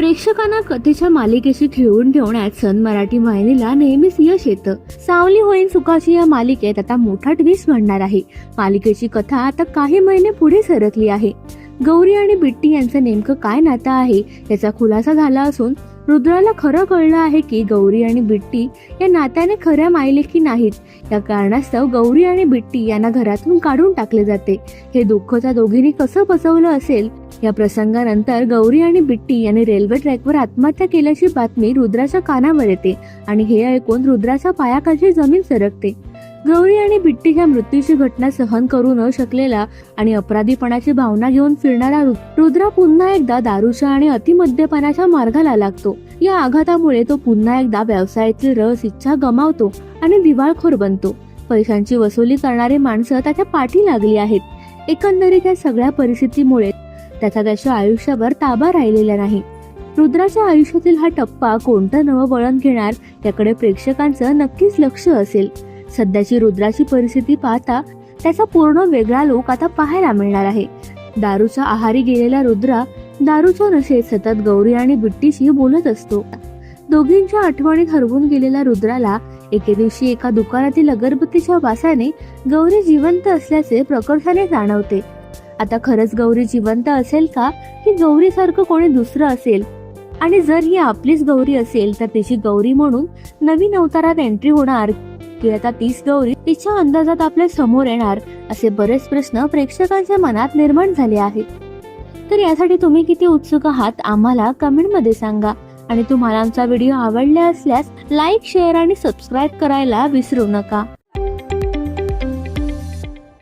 प्रेक्षकांना कथेच्या मालिकेशी खिळवून ठेवण्यात सन मराठी वाहिनीला नेहमीच यश येतं. सावली होईन सुखाची या मालिकेत आता मोठा ट्विस्ट म्हणणार आहे. मालिकेची कथा आता काही महिने पुढे सरकली आहे. गौरी आणि बिट्टी यांचं नेमकं काय नातं आहे याचा खुलासा झाला असून रुद्राला खरं कळलं आहे की गौरी आणि बिट्टी या नात्याने खऱ्या मायलेखी नाहीत. या कारणास्तव गौरी आणि बिट्टी यांना घरातून काढून टाकले जाते. हे दुःख त्या दोघींनी कसं बसवलं असेल? या प्रसंगानंतर गौरी आणि बिट्टी यांनी रेल्वे ट्रॅकवर आत्महत्या केल्याची बातमी रुद्राच्या कानावर येते आणि हे ऐकून रुद्राच्या पायाखालची जमीन सरकते. गौरी आणि बिट्टी ह्या मृत्यूची घटना सहन करू न शकलेला आणि अपराधीपणाची भावना घेऊन फिरणारा रु- रुद्रा पुन्हा एकदा दारूच्या आणि अतिमद्यपानाच्या मार्गाला लागतो. या आघातामुळे तो पुन्हा एकदा व्यवसायातील रस इच्छा गमावतो आणि दिवाळखोर बनतो. पैशांची वसुली करणारी माणसं त्याच्या पाठी लागली आहेत. एकंदरीत या सगळ्या परिस्थितीमुळे त्याचा त्याच्या आयुष्यावर ताबा राहिलेला नाही. रुद्राच्या आयुष्यातील हा टप्पा कोणतं नवं वळण घेणार याकडे प्रेक्षकांचं नक्कीच लक्ष असेल. सध्याची रुद्राची परिस्थिती पाहता त्याचा पूर्ण वेगळा लोक आता पाहायला मिळणार आहे. दारूच्या आहारी गेलेला रुद्रा दारूच्या नशेत सतत गौरी आणि बिट्टीशी बोलत असतो. दोघींच्या आठवणीत हरवून गेलेल्या रुद्राला एके दिवशी एका दुकानातील अगरबत्तीच्या वासाने गौरी जिवंत असल्याचे प्रकर्षाने जाणवते. आता खरंच गौरी जिवंत असेल का? की गौरी सारखं कोणी दुसरं असेल? आणि जर ही आपलीच गौरी असेल तर तिची गौरी म्हणून नवीन अवतारात एंट्री होणार की आता तीच गौरी तिच्या अंदाजात आपल्यासमोर येणार असे बरेच प्रश्न प्रेक्षकांच्या मनात निर्माण झाले आहेत. तर यासाठी तुम्ही किती उत्सुक आहात आम्हाला कमेंटमध्ये सांगा आणि तुम्हाला आमचा व्हिडिओ आवडला असल्यास लाईक शेअर आणि सबस्क्राईब करायला विसरू नका.